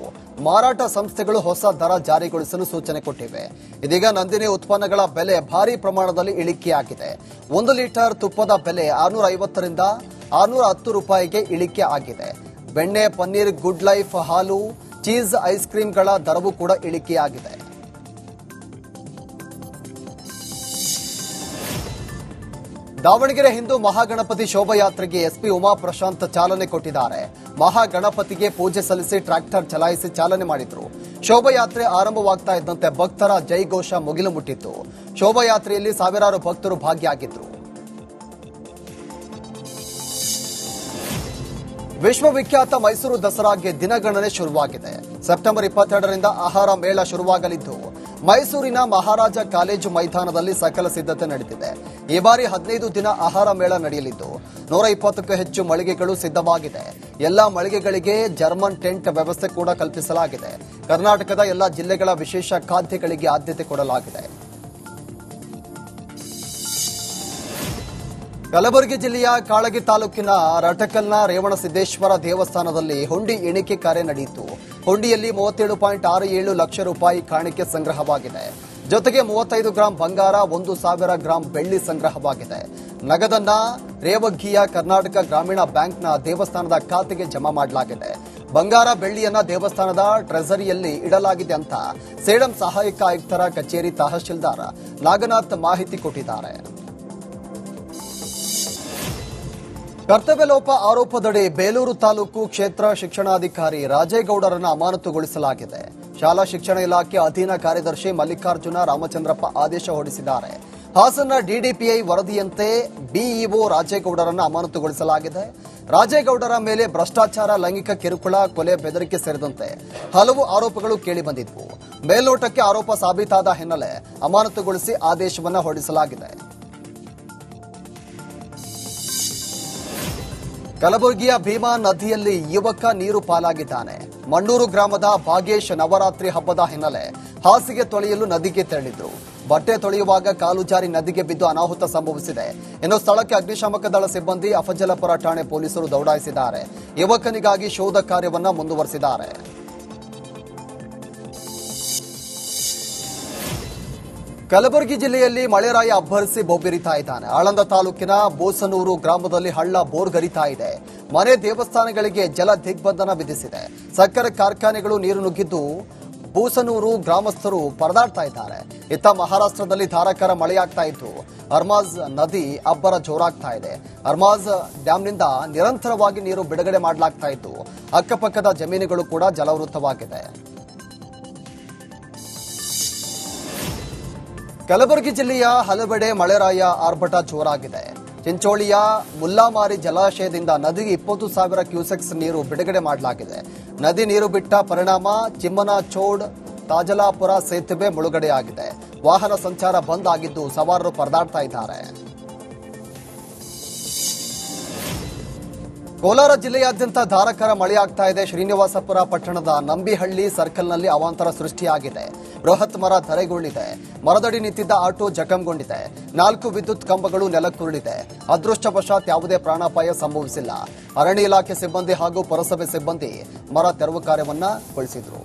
ಮಾರಾಟ ಸಂಸ್ಥೆಗಳು ಹೊಸ ದರ ಜಾರಿಗೊಳಿಸಲು ಸೂಚನೆ ಕೊಟ್ಟಿವೆ. ಇದೀಗ ನಂದಿನಿ ಉತ್ಪನ್ನಗಳ ಬೆಲೆ ಭಾರಿ ಪ್ರಮಾಣದಲ್ಲಿ ಇಳಿಕೆಯಾಗಿದೆ. ಒಂದು ಲೀಟರ್ ತುಪ್ಪದ ಬೆಲೆ ಆರುನೂರ ಐವತ್ತರಿಂದ ಆರುನೂರ ಹತ್ತು ರೂಪಾಯಿಗೆ ಇಳಿಕೆ ಆಗಿದೆ. ಬೆಣ್ಣೆ, ಪನ್ನೀರ್, ಗುಡ್ ಲೈಫ್, ಹಾಲು, ಚೀಸ್, ಐಸ್ ಕ್ರೀಮ್ಗಳ ದರವೂ ಕೂಡ ಇಳಿಕೆಯಾಗಿದೆ. ದಾವಣಗೆರೆ ಹಿಂದೂ ಮಹಾಗಣಪತಿ ಶೋಭಾಯಾತ್ರೆಗೆ ಎಸ್ಪಿ ಉಮಾ ಪ್ರಶಾಂತ್ ಚಾಲನೆ ಕೊಟ್ಟಿದ್ದಾರೆ. ಮಹಾಗಣಪತಿಗೆ ಪೂಜೆ ಸಲ್ಲಿಸಿ ಟ್ರ್ಯಾಕ್ಟರ್ ಚಲಾಯಿಸಿ ಚಾಲನೆ ಮಾಡಿದ್ರು. ಶೋಭಾಯಾತ್ರೆ ಆರಂಭವಾಗ್ತಾ ಇದ್ದಂತೆ ಭಕ್ತರ ಜೈಘೋಷ ಮುಗಿಲು ಮುಟ್ಟಿತ್ತು. ಶೋಭಾಯಾತ್ರೆಯಲ್ಲಿ ಸಾವಿರಾರು ಭಕ್ತರು ಭಾಗಿಯಾಗಿದ್ರು. ವಿಶ್ವವಿಖ್ಯಾತ ಮೈಸೂರು ದಸರಾಗೆ ದಿನಗಣನೆ ಶುರುವಾಗಿದೆ. ಸೆಪ್ಟೆಂಬರ್ ಇಪ್ಪತ್ತೆರಡರಿಂದ ಆಹಾರ ಮೇಳ ಶುರುವಾಗಲಿದ್ದು, ಮೈಸೂರಿನ ಮಹಾರಾಜ ಕಾಲೇಜು ಮೈದಾನದಲ್ಲಿ ಸಕಲ ಸಿದ್ಧತೆ ನಡೆದಿದೆ. ಈ ಬಾರಿ ಹದಿನೈದು ದಿನ ಆಹಾರ ಮೇಳ ನಡೆಯಲಿದ್ದು, ನೂರ ಇಪ್ಪತ್ತಕ್ಕೂ ಹೆಚ್ಚು ಮಳಿಗೆಗಳು ಸಿದ್ಧವಾಗಿದೆ. ಎಲ್ಲಾ ಮಳಿಗೆಗಳಿಗೆ ಜರ್ಮನ್ ಟೆಂಟ್ ವ್ಯವಸ್ಥೆ ಕೂಡ ಕಲ್ಪಿಸಲಾಗಿದೆ. ಕರ್ನಾಟಕದ ಎಲ್ಲಾ ಜಿಲ್ಲೆಗಳ ವಿಶೇಷ ಖಾದ್ಯಗಳಿಗೆ ಆದ್ಯತೆ ಕೊಡಲಾಗಿದೆ. ಕಲಬುರಗಿ ಜಿಲ್ಲೆಯ ಕಾಳಗಿ ತಾಲೂಕಿನ ರಟಕಲ್ನ ರೇವಣಸಿದ್ದೇಶ್ವರ ದೇವಸ್ಥಾನದಲ್ಲಿ ಹುಂಡಿ ಎಣಿಕೆ ಕಾರ್ಯ ನಡೆಯಿತು. ಹುಂಡಿಯಲ್ಲಿ ಮೂವತ್ತೇಳು ಪಾಯಿಂಟ್ ಆರು ಏಳು ಲಕ್ಷ ರೂಪಾಯಿ ಕಾಣಿಕೆ ಸಂಗ್ರಹವಾಗಿದೆ. ಜೊತೆಗೆ ಮೂವತ್ತೈದು ಗ್ರಾಂ ಬಂಗಾರ, ಒಂದು ಸಾವಿರ ಗ್ರಾಂ ಬೆಳ್ಳಿ ಸಂಗ್ರಹವಾಗಿದೆ. ನಗದನ್ನ ರೇವಗ್ಗಿಯ ಕರ್ನಾಟಕ ಗ್ರಾಮೀಣ ಬ್ಯಾಂಕ್ನ ದೇವಸ್ಥಾನದ ಖಾತೆಗೆ ಜಮಾ ಮಾಡಲಾಗಿದೆ. ಬಂಗಾರ ಬೆಳ್ಳಿಯನ್ನ ದೇವಸ್ಥಾನದ ಟ್ರೆಸರಿಯಲ್ಲಿ ಇಡಲಾಗಿದೆ ಅಂತ ಸೇಡಂ ಸಹಾಯಕ ಆಯುಕ್ತರ ಕಚೇರಿ ತಹಶೀಲ್ದಾರ್ ನಾಗನಾಥ್ ಮಾಹಿತಿ ಕೊಟ್ಟಿದ್ದಾರೆ. ಕರ್ತವ್ಯ ಲೋಪ ಆರೋಪದಡಿ ಬೇಲೂರು ತಾಲೂಕು ಕ್ಷೇತ್ರ ಶಿಕ್ಷಣಾಧಿಕಾರಿ ರಾಜೇಗೌಡರನ್ನು ಅಮಾನತುಗೊಳಿಸಲಾಗಿದೆ. ಶಾಲಾ ಶಿಕ್ಷಣ ಇಲಾಖೆ ಅಧೀನ ಕಾರ್ಯದರ್ಶಿ ಮಲ್ಲಿಕಾರ್ಜುನ ರಾಮಚಂದ್ರಪ್ಪ ಆದೇಶ ಹೊರಡಿಸಿದ್ದಾರೆ. ಹಾಸನ ಡಿಡಿಪಿಐ ವರದಿಯಂತೆ ಬಿಇಒ ರಾಜೇಗೌಡರನ್ನು ಅಮಾನತುಗೊಳಿಸಲಾಗಿದೆ. ರಾಜೇಗೌಡರ ಮೇಲೆ ಭ್ರಷ್ಟಾಚಾರ, ಲೈಂಗಿಕ ಕಿರುಕುಳ, ಕೊಲೆ, ಬೆದರಿಕೆ ಸೇರಿದಂತೆ ಹಲವು ಆರೋಪಗಳು ಕೇಳಿಬಂದಿದ್ವು. ಮೇಲ್ನೋಟಕ್ಕೆ ಆರೋಪ ಸಾಬೀತಾದ ಹಿನ್ನೆಲೆ ಅಮಾನತುಗೊಳಿಸಿ ಆದೇಶವನ್ನು ಹೊರಡಿಸಲಾಗಿದೆ. ಕಲಬುರಗಿಯ ಭೀಮಾ ನದಿಯಲ್ಲಿ ಯುವಕ ನೀರು ಪಾಲಾಗಿದ್ದಾನೆ. ಮಣ್ಣೂರು ಗ್ರಾಮದ ಭಾಗೇಶ್ ನವರಾತ್ರಿ ಹಬ್ಬದ ಹಿನ್ನೆಲೆ ಹಾಸಿಗೆ ತೊಳೆಯಲು ನದಿಗೆ ತೆರಳಿದ್ರು. ಬಟ್ಟೆ ತೊಳೆಯುವಾಗ ಕಾಲು ಜಾರಿ ನದಿಗೆ ಬಿದ್ದು ಅನಾಹುತ ಸಂಭವಿಸಿದೆ. ಇನ್ನು ಸ್ಥಳಕ್ಕೆ ಅಗ್ನಿಶಾಮಕ ದಳ ಸಿಬ್ಬಂದಿ ಅಫಜಲಪುರ ಠಾಣೆ ಪೊಲೀಸರು ದೌಡಾಯಿಸಿದ್ದಾರೆ. ಯುವಕನಿಗಾಗಿ ಶೋಧ ಕಾರ್ಯವನ್ನ ಮುಂದುವರೆಸಿದ್ದಾರೆ. ಕಲಬುರಗಿ ಜಿಲ್ಲೆಯಲ್ಲಿ ಮಳೆರಾಯ ಅಬ್ಬರಿಸಿ ಬೊಬ್ಬಿರಿತಾ ಇದ್ದಾನೆ. ಆಳಂದ ತಾಲೂಕಿನ ಬೋಸನೂರು ಗ್ರಾಮದಲ್ಲಿ ಹಳ್ಳ ಬೋರ್ಗರಿತಾ ಇದೆ. ಮನೆ ದೇವಸ್ಥಾನಗಳಿಗೆ ಜಲ ದಿಗ್ಬಂಧನ ವಿಧಿಸಿದೆ. ಸಕ್ಕರೆ ಕಾರ್ಖಾನೆಗಳು ನೀರು ನುಗ್ಗಿದ್ದು ಬೂಸನೂರು ಗ್ರಾಮಸ್ಥರು ಪರದಾಡ್ತಾ ಇದ್ದಾರೆ. ಇತ್ತ ಮಹಾರಾಷ್ಟ್ರದಲ್ಲಿ ಧಾರಾಕಾರ ಮಳೆಯಾಗ್ತಾ ಇದ್ದು, ಅರ್ಮಾಜ್ ನದಿ ಅಬ್ಬರ ಜೋರಾಗ್ತಾ ಇದೆ. ಅರ್ಮಾಜ್ ಡ್ಯಾಂನಿಂದ ನಿರಂತರವಾಗಿ ನೀರು ಬಿಡುಗಡೆ ಮಾಡಲಾಗ್ತಾ ಇದ್ದು, ಅಕ್ಕಪಕ್ಕದ ಜಮೀನುಗಳು ಕೂಡ ಜಲವೃತವಾಗಿದೆ ಕಲಬುರಗಿ ಜಿಲ್ಲೆಯ ಹಲವೆಡೆ ಮಳೆರಾಯ ಆರ್ಭಟ ಜೋರಾಗಿದೆ. ಚಿಂಚೋಳಿಯ ಮುಲ್ಲಾಮಾರಿ ಜಲಾಶಯದಿಂದ ನದಿಗೆ ಇಪ್ಪತ್ತು ಸಾವಿರ ಕ್ಯೂಸೆಕ್ಸ್ ನೀರು ಬಿಡುಗಡೆ ಮಾಡಲಾಗಿದೆ. ನದಿ ನೀರು ಬಿಟ್ಟ ಪರಿಣಾಮ ಚಿಮ್ಮನಚೋಡ್, ತಾಜಲಾಪುರ ಸೇತುವೆ ಮುಳುಗಡೆಯಾಗಿದೆ. ವಾಹನ ಸಂಚಾರ ಬಂದ್ ಆಗಿದ್ದು ಸವಾರರು ಪರದಾಡ್ತಾ ಇದ್ದಾರೆ. ಕೋಲಾರ ಜಿಲ್ಲೆಯಾದ್ಯಂತ ಧಾರಾಕಾರ ಮಳೆಯಾಗ್ತಾ ಇದೆ. ಶ್ರೀನಿವಾಸಪುರ ಪಟ್ಟಣದ ನಂಬಿಹಳ್ಳಿ ಸರ್ಕಲ್ನಲ್ಲಿ ಅವಾಂತರ ಸೃಷ್ಟಿಯಾಗಿದೆ. ಬೃಹತ್ ಮರ ಧರೆಗೊಳ್ಳಿದೆ ಮರದಡಿ ನಿಂತಿದ್ದ ಆಟೋ ಜಖಂಗೊಂಡಿದೆ. ನಾಲ್ಕು ವಿದ್ಯುತ್ ಕಂಬಗಳು ನೆಲಕ್ಕುರುಳಿದೆ. ಅದೃಷ್ಟವಶಾತ್ ಯಾವುದೇ ಪ್ರಾಣಾಪಾಯ ಸಂಭವಿಸಿಲ್ಲ. ಅರಣ್ಯ ಇಲಾಖೆ ಸಿಬ್ಬಂದಿ ಹಾಗೂ ಪುರಸಭೆ ಸಿಬ್ಬಂದಿ ಮರ ತೆರವು ಕಾರ್ಯವನ್ನ ಗೊಳಿಸಿದ್ರು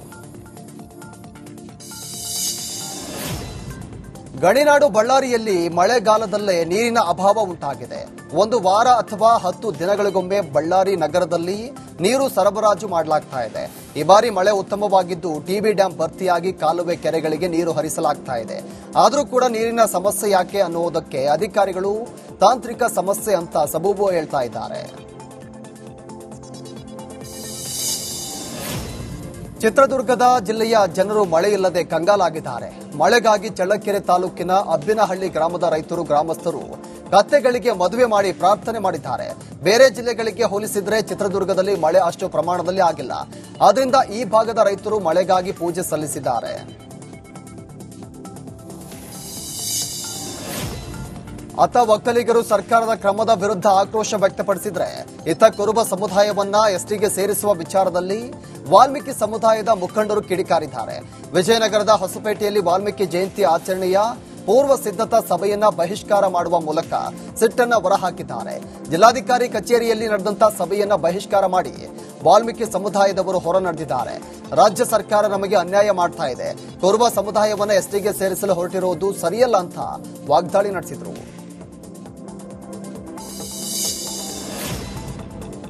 ಗಣಿನಾಡು ಬಳ್ಳಾರಿಯಲ್ಲಿ ಮಳೆಗಾಲದಲ್ಲೇ ನೀರಿನ ಅಭಾವ ಉಂಟಾಗಿದೆ. ಒಂದು ವಾರ ಅಥವಾ ಹತ್ತು ದಿನಗಳಿಗೊಮ್ಮೆ ಬಳ್ಳಾರಿ ನಗರದಲ್ಲಿ ನೀರು ಸರಬರಾಜು ಮಾಡಲಾಗ್ತಾ ಇದೆ. ಈ ಬಾರಿ ಮಳೆ ಉತ್ತಮವಾಗಿದ್ದು ಟಿಬಿ ಡ್ಯಾಂ ಭರ್ತಿಯಾಗಿ ಕಾಲುವೆ ಕೆರೆಗಳಿಗೆ ನೀರು ಹರಿಸಲಾಗ್ತಾ ಇದೆ. ಆದರೂ ಕೂಡ ನೀರಿನ ಸಮಸ್ಯೆ ಯಾಕೆ ಅನ್ನುವುದಕ್ಕೆ ಅಧಿಕಾರಿಗಳು ತಾಂತ್ರಿಕ ಸಮಸ್ಯೆ ಅಂತ ಸಬೂಬು ಹೇಳ್ತಾ ಇದ್ದಾರೆ. ಚಿತ್ರದುರ್ಗದ ಜಿಲ್ಲೆಯ ಜನರು ಮಳೆಯಿಲ್ಲದೆ ಕಂಗಾಲಾಗಿದ್ದಾರೆ. ಮಳೆಗಾಗಿ ಚಳ್ಳಕೆರೆ ತಾಲೂಕಿನ ಅಬ್ಬಿನಹಳ್ಳಿ ಗ್ರಾಮದ ರೈತರು ಗ್ರಾಮಸ್ಥರು ಗದ್ದೆಗಳಿಗೆ ಮದುವೆ ಮಾಡಿ ಪ್ರಾರ್ಥನೆ ಮಾಡಿದ್ದಾರೆ. ಬೇರೆ ಜಿಲ್ಲೆಗಳಿಗೆ ಹೋಲಿಸಿದ್ರೆ ಚಿತ್ರದುರ್ಗದಲ್ಲಿ ಮಳೆ ಅಷ್ಟು ಪ್ರಮಾಣದಲ್ಲಿ ಆಗಿಲ್ಲ. ಆದ್ರಿಂದ ಈ ಭಾಗದ ರೈತರು ಮಳೆಗಾಗಿ ಪೂಜೆ ಸಲ್ಲಿಸಿದ್ದಾರೆ. ಅತ ಒಕ್ಕಲಿಗರು ಸರ್ಕಾರದ ಕ್ರಮದ ವಿರುದ್ಧ ಆಕ್ರೋಶ ವ್ಯಕ್ತಪಡಿಸಿದ್ರೆ ಇತ ಕುರುಬ ಸಮುದಾಯವನ್ನ ಎಸ್ಟಿಗೆ ಸೇರಿಸುವ ವಿಚಾರದಲ್ಲಿ ವಾಲ್ಮೀಕಿ ಸಮುದಾಯದ ಮುಖಂಡರು ಕಿಡಿಕಾರಿದ್ದಾರೆ. ವಿಜಯನಗರದ ಹೊಸಪೇಟೆಯಲ್ಲಿ ವಾಲ್ಮೀಕಿ ಜಯಂತಿ ಆಚರಣೆಯ ಪೂರ್ವ ಸಿದ್ಧತಾ ಸಭೆಯನ್ನ ಬಹಿಷ್ಕಾರ ಮಾಡುವ ಮೂಲಕ ಸಿಟ್ಟನ್ನ ಹೊರಹಾಕಿದ್ದಾರೆ. ಜಿಲ್ಲಾಧಿಕಾರಿ ಕಚೇರಿಯಲ್ಲಿ ನಡೆದಂತಹ ಸಭೆಯನ್ನ ಬಹಿಷ್ಕಾರ ಮಾಡಿ ವಾಲ್ಮೀಕಿ ಸಮುದಾಯದವರು ಹೊರ ನಡೆದಿದ್ದಾರೆ ರಾಜ್ಯ ಸರ್ಕಾರ ನಮಗೆ ಅನ್ಯಾಯ ಮಾಡ್ತಾ ಇದೆ. ಕುರುಬ ಸಮುದಾಯವನ್ನ ಎಸ್ಟಿಗೆ ಸೇರಿಸಲು ಹೊರಟಿರುವುದು ಸರಿಯಲ್ಲ ಅಂತ ವಾಗ್ದಾಳಿ ನಡೆಸಿದ್ರು.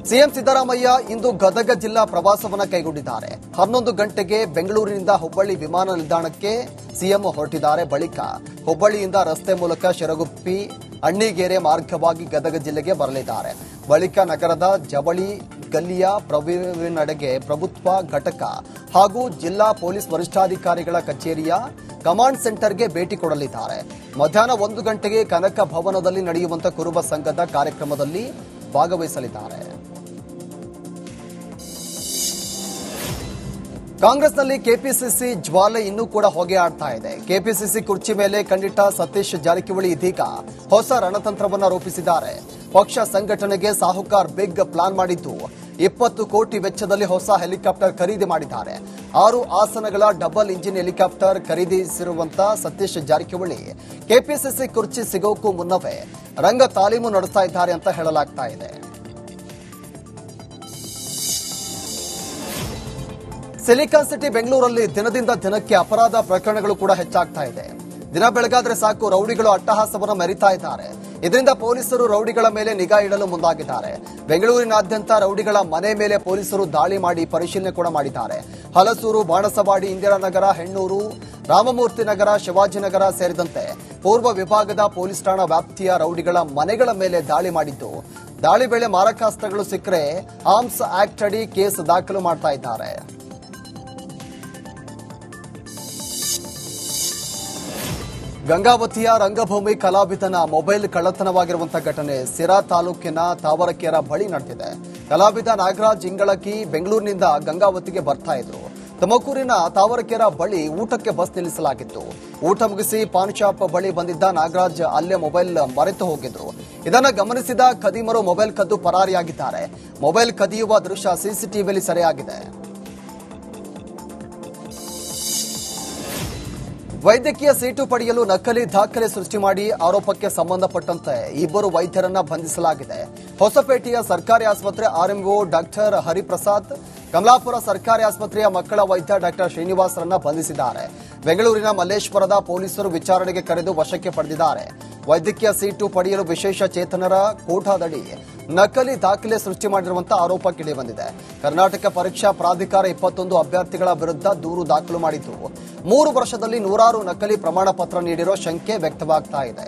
ಸಿಎಂ ಸಿದ್ದರಾಮಯ್ಯ ಇಂದು ಗದಗ ಜಿಲ್ಲಾ ಪ್ರವಾಸವನ್ನ ಕೈಗೊಂಡಿದ್ದಾರೆ. ಹನ್ನೊಂದು ಗಂಟೆಗೆ ಬೆಂಗಳೂರಿನಿಂದ ಹುಬ್ಬಳ್ಳಿ ವಿಮಾನ ನಿಲ್ದಾಣಕ್ಕೆ ಸಿಎಂ ಹೊರಟಿದ್ದಾರೆ. ಬಳಿಕ ಹುಬ್ಬಳ್ಳಿಯಿಂದ ರಸ್ತೆ ಮೂಲಕ ಶಿರಗುಪ್ಪಿ ಅಣ್ಣಿಗೇರೆ ಮಾರ್ಗವಾಗಿ ಗದಗ ಜಿಲ್ಲೆಗೆ ಬರಲಿದ್ದಾರೆ. ಬಳಿಕ ನಗರದ ಜವಳಿ, ಗಲ್ಲಿಯ ಪ್ರವೀಣೆಡೆಗೆ ಪ್ರಭುತ್ವ ಘಟಕ ಹಾಗೂ ಜಿಲ್ಲಾ ಪೊಲೀಸ್ ವರಿಷ್ಠಾಧಿಕಾರಿಗಳ ಕಚೇರಿಯ ಕಮಾಂಡ್ ಸೆಂಟರ್ಗೆ ಭೇಟಿ ಕೊಡಲಿದ್ದಾರೆ. ಮಧ್ಯಾಹ್ನ ಒಂದು ಗಂಟೆಗೆ ಕನಕ ಭವನದಲ್ಲಿ ನಡೆಯುವಂತಹ ಕುರುಬ ಸಂಘದ ಕಾರ್ಯಕ್ರಮದಲ್ಲಿ ಭಾಗವಹಿಸಲಿದ್ದಾರೆ. ಕಾಂಗ್ರೆಸ್ನಲ್ಲಿ ಕೆಪಿಸಿಸಿ ಜ್ವಾಲೆ ಇನ್ನೂ ಕೂಡ ಹೊಗೆ ಆಡ್ತಾ ಇದೆ. ಕೆಪಿಸಿಸಿ ಕುರ್ಚಿ ಮೇಲೆ ಕಂಡಿಟ್ಟ ಸತೀಶ್ ಜಾರಕಿಹೊಳಿ ಇದೀಗ ಹೊಸ ರಣತಂತ್ರವನ್ನ ರೂಪಿಸಿದ್ದಾರೆ. ಪಕ್ಷ ಸಂಘಟನೆಗೆ ಸಾಹುಕಾರ್ ಬಿಗ್ ಪ್ಲಾನ್ ಮಾಡಿದ್ದು ಇಪ್ಪತ್ತು ಕೋಟಿ ವೆಚ್ಚದಲ್ಲಿ ಹೊಸ ಹೆಲಿಕಾಪ್ಟರ್ ಖರೀದಿ ಮಾಡಿದ್ದಾರೆ. ಆರು ಆಸನಗಳ ಡಬಲ್ ಇಂಜಿನ್ ಹೆಲಿಕಾಪ್ಟರ್ ಖರೀದಿಸಿರುವಂತಹ ಸತೀಶ್ ಜಾರಕಿಹೊಳಿ ಕೆಪಿಸಿಸಿ ಕುರ್ಚಿ ಸಿಗೋಕ್ಕೂ ಮುನ್ನವೇ ರಂಗ ತಾಲೀಮು ನಡೆಸ್ತಾ ಇದ್ದಾರೆ ಅಂತ ಹೇಳಲಾಗ್ತಾ ಇದೆ. ಸಿಲಿಕಾನ್ ಸಿಟಿ ಬೆಂಗಳೂರಲ್ಲಿ ದಿನದಿಂದ ದಿನಕ್ಕೆ ಅಪರಾಧ ಪ್ರಕರಣಗಳು ಕೂಡ ಹೆಚ್ಚಾಗ್ತಾ ಇದೆ. ದಿನ ಬೆಳಗಾದ್ರೆ ಸಾಕು, ರೌಡಿಗಳು ಅಟ್ಟಹಾಸವನ್ನು ಮೆರಿತಾ ಇದ್ದಾರೆ. ಇದರಿಂದ ಪೊಲೀಸರು ರೌಡಿಗಳ ಮೇಲೆ ನಿಗಾ ಇಡಲು ಮುಂದಾಗಿದ್ದಾರೆ. ಬೆಂಗಳೂರಿನಾದ್ಯಂತ ರೌಡಿಗಳ ಮನೆ ಮೇಲೆ ಪೊಲೀಸರು ದಾಳಿ ಮಾಡಿ ಪರಿಶೀಲನೆ ಕೂಡ ಮಾಡಿದ್ದಾರೆ. ಹಲಸೂರು, ಬಾಣಸವಾಡಿ, ಇಂದಿರಾನಗರ, ಹೆಣ್ಣೂರು, ರಾಮಮೂರ್ತಿ ನಗರ ಶಿವಾಜಿನಗರ ಸೇರಿದಂತೆ ಪೂರ್ವ ವಿಭಾಗದ ಪೊಲೀಸ್ ಠಾಣಾ ವ್ಯಾಪ್ತಿಯ ರೌಡಿಗಳ ಮನೆಗಳ ಮೇಲೆ ದಾಳಿ ಮಾಡಿದ್ದು, ದಾಳಿ ವೇಳೆ ಮಾರಕಾಸ್ತ್ರಗಳು ಸಿಕ್ಕರೆ ಆರ್ಮ್ಸ್ ಆಕ್ಟ್ ಅಡಿ ಕೇಸ್ ದಾಖಲು ಮಾಡ್ತಾ ಇದ್ದಾರೆ. ಗಂಗಾವತಿಯ ರಂಗಭೂಮಿ ಕಲಾವಿದನ ಮೊಬೈಲ್ ಕಳ್ಳತನವಾಗಿರುವಂತಹ ಘಟನೆ ಸಿರಾ ತಾಲೂಕಿನ ತಾವರಕೆರ ಬಳಿ ನಡೆದಿದೆ. ಕಲಾವಿದ ನಾಗರಾಜ್ ಇಂಗಳಕಿ ಬೆಂಗಳೂರಿನಿಂದ ಗಂಗಾವತಿಗೆ ಬರ್ತಾ ಇದ್ರು. ತುಮಕೂರಿನ ತಾವರಕೆರ ಬಳಿ ಊಟಕ್ಕೆ ಬಸ್ ನಿಲ್ಲಿಸಲಾಗಿತ್ತು. ಊಟ ಮುಗಿಸಿ ಪಾನ್ ಶಾಪ್ ಬಳಿ ಬಂದಿದ್ದ ನಾಗರಾಜ್ ಅಲ್ಲೇ ಮೊಬೈಲ್ ಮರೆತು ಹೋಗಿದ್ರು. ಇದನ್ನ ಗಮನಿಸಿದ ಖದೀಮರು ಮೊಬೈಲ್ ಕದ್ದು ಪರಾರಿಯಾಗಿದ್ದಾರೆ. ಮೊಬೈಲ್ ಕದಿಯುವ ದೃಶ್ಯ ಸಿಸಿಟಿವಿಯಲ್ಲಿ ಸೆರೆಯಾಗಿದೆ. ವೈದ್ಯಕೀಯ ಸೀಟು ಪಡೆಯಲು ನಕಲಿ ದಾಖಲೆ ಸೃಷ್ಟಿ ಮಾಡಿ ಆರೋಪಕ್ಕೆ ಸಂಬಂಧಪಟ್ಟಂತೆ ಇಬ್ಬರು ವೈದ್ಯರನ್ನ ಬಂಧಿಸಲಾಗಿದೆ. ಹೊಸಪೇಟೆಯ ಸರ್ಕಾರಿ ಆಸ್ಪತ್ರೆ ಆರ್ಎಂಒ ಡಾಕ್ಟರ್ ಹರಿಪ್ರಸಾದ್ ಕಮಲಾಪುರ ಸರ್ಕಾರಿ ಆಸ್ಪತ್ರೆಯ ಮಕ್ಕಳ ವೈದ್ಯ ಡಾಕ್ಟರ್ ಶ್ರೀನಿವಾಸರನ್ನ ಬಂಧಿಸಿದ್ದಾರೆ. ಬೆಂಗಳೂರಿನ ಮಲ್ಲೇಶ್ವರದ ಪೊಲೀಸರು ವಿಚಾರಣೆಗೆ ಕರೆದು ವಶಕ್ಕೆ ಪಡೆದಿದ್ದಾರೆ. ವೈದ್ಯಕೀಯ ಸೀಟು ಪಡೆಯಲು ವಿಶೇಷ ಚೇತನರ ಕೋಟಾದಡಿ ನಕಲಿ ದಾಖಲೆ ಸೃಷ್ಟಿ ಮಾಡಿರುವಂತಹ ಆರೋಪ ಕೇಳಿಬಂದಿದೆ. ಕರ್ನಾಟಕ ಪರೀಕ್ಷಾ ಪ್ರಾಧಿಕಾರ ಇಪ್ಪತ್ತೊಂದು ಅಭ್ಯರ್ಥಿಗಳ ವಿರುದ್ಧ ದೂರು ದಾಖಲು ಮಾಡಿದ್ದು, ಮೂರು ವರ್ಷದಲ್ಲಿ ನೂರಾರು ನಕಲಿ ಪ್ರಮಾಣ ಪತ್ರ ನೀಡಿರೋ ಶಂಕೆ ವ್ಯಕ್ತವಾಗ್ತಾ ಇದೆ.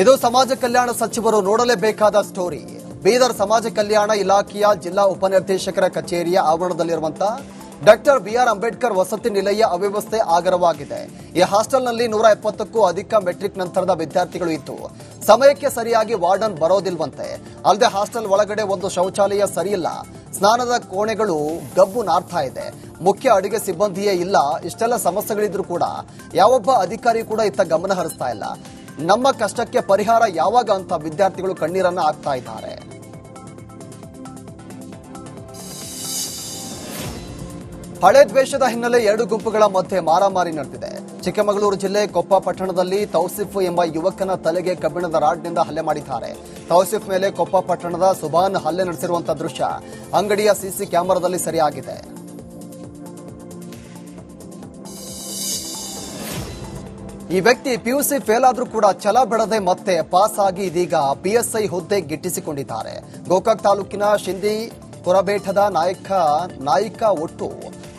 ಇದು ಸಮಾಜ ಕಲ್ಯಾಣ ಸಚಿವರು ನೋಡಲೇಬೇಕಾದ ಸ್ಟೋರಿ. ಬೀದರ್ ಸಮಾಜ ಕಲ್ಯಾಣ ಇಲಾಖೆಯ ಜಿಲ್ಲಾ ಉಪನಿರ್ದೇಶಕರ ಕಚೇರಿಯ ಆವರಣದಲ್ಲಿರುವಂತಹ ಡಾಕ್ಟರ್ ಬಿಆರ್ ಅಂಬೇಡ್ಕರ್ ವಸತಿ ನಿಲಯ ಅವ್ಯವಸ್ಥೆ ಆಗರವಾಗಿದೆ. ಈ ಹಾಸ್ಟೆಲ್ನಲ್ಲಿ ನೂರ ಎಪ್ಪತ್ತಕ್ಕೂ ಅಧಿಕ ಮೆಟ್ರಿಕ್ ನಂತರದ ವಿದ್ಯಾರ್ಥಿಗಳು ಇತ್ತು ಸಮಯಕ್ಕೆ ಸರಿಯಾಗಿ ವಾರ್ಡನ್ ಬರೋದಿಲ್ವಂತೆ. ಅಲ್ಲದೆ ಹಾಸ್ಟೆಲ್ ಒಳಗಡೆ ಒಂದು ಶೌಚಾಲಯ ಸರಿಯಿಲ್ಲ. ಸ್ನಾನದ ಕೋಣೆಗಳು ಗಬ್ಬು ನಾರ್ತಾ ಇದೆ. ಮುಖ್ಯ ಅಡುಗೆ ಸಿಬ್ಬಂದಿಯೇ ಇಲ್ಲ. ಇಷ್ಟೆಲ್ಲ ಸಮಸ್ಯೆಗಳಿದ್ರು ಕೂಡ ಯಾವೊಬ್ಬ ಅಧಿಕಾರಿ ಕೂಡ ಇತ್ತ ಗಮನ ಹರಿಸ್ತಾ ಇಲ್ಲ. ನಮ್ಮ ಕಷ್ಟಕ್ಕೆ ಪರಿಹಾರ ಯಾವಾಗ ಅಂತ ವಿದ್ಯಾರ್ಥಿಗಳು ಕಣ್ಣೀರನ್ನ ಹಾಕ್ತಾ ಇದ್ದಾರೆ. ಹಳೆ ದ್ವೇಷದ ಹಿನ್ನೆಲೆ ಎರಡು ಗುಂಪುಗಳ ಮಧ್ಯೆ ಮಾರಾಮಾರಿ ನಡೆದಿದೆ. ಚಿಕ್ಕಮಗಳೂರು ಜಿಲ್ಲೆ ಕೊಪ್ಪ ಪಟ್ಟಣದಲ್ಲಿ ತೌಸಿಫ್ ಎಂಬ ಯುವಕನ ತಲೆಗೆ ಕಬ್ಬಿಣದ ರಾಡ್ನಿಂದ ಹಲ್ಲೆ ಮಾಡಿದ್ದಾರೆ. ತೌಸಿಫ್ ಮೇಲೆ ಕೊಪ್ಪ ಪಟ್ಟಣದ ಸುಬಾನ್ ಹಲ್ಲೆ ನಡೆಸಿರುವಂತಹ ದೃಶ್ಯ ಅಂಗಡಿಯ ಸಿಸಿ ಕ್ಯಾಮೆರಾದಲ್ಲಿ ಸೆರೆಯಾಗಿದೆ. ಈ ವ್ಯಕ್ತಿ ಪಿಯುಸಿ ಫೇಲ್ ಆದ್ರೂ ಕೂಡ ಛಲ ಬಿಡದೆ ಮತ್ತೆ ಪಾಸ್ ಆಗಿ ಇದೀಗ ಪಿಎಸ್ಐ ಹುದ್ದೆ ಗಿಟ್ಟಿಸಿಕೊಂಡಿದ್ದಾರೆ. ಗೋಕಾಕ್ ತಾಲೂಕಿನ ಶಿಂದಿ ಕೊರಬೇಠದ ನಾಯಕ, ನಾಯಿಕ ಒಟ್ಟು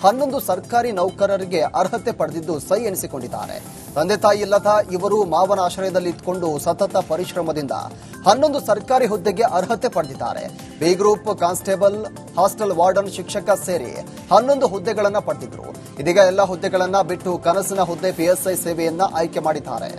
ಹನ್ನೊಂದು ಸರ್ಕಾರಿ ನೌಕರರಿಗೆ ಅರ್ಹತೆ ಪಡೆದಿದ್ದು ಸೈ ಎನಿಸಿಕೊಂಡಿದ್ದಾರೆ. ತಂದೆ ತಾಯಿ ಇಲ್ಲದ ಇವರು ಮಾವನ ಆಶ್ರಯದಲ್ಲಿ ಇದ್ಕೊಂಡು ಸತತ ಪರಿಶ್ರಮದಿಂದ ಹನ್ನೊಂದು ಸರ್ಕಾರಿ ಹುದ್ದೆಗೆ ಅರ್ಹತೆ ಪಡೆದಿದ್ದಾರೆ. B group, constable, hostel warden, ಶಿಕ್ಷಕ ಸೇರಿ ಹನ್ನೊಂದು ಹುದ್ದೆಗಳನ್ನು ಪಡೆದಿದ್ರು. ಇದೀಗ ಎಲ್ಲ ಹುದ್ದೆಗಳನ್ನು ಬಿಟ್ಟು ಕನಸಿನ ಹುದ್ದೆ ಪಿಎಸ್ಐ ಸೇವೆಯನ್ನ ಆಯ್ಕೆ ಮಾಡಿದ್ದಾರೆ.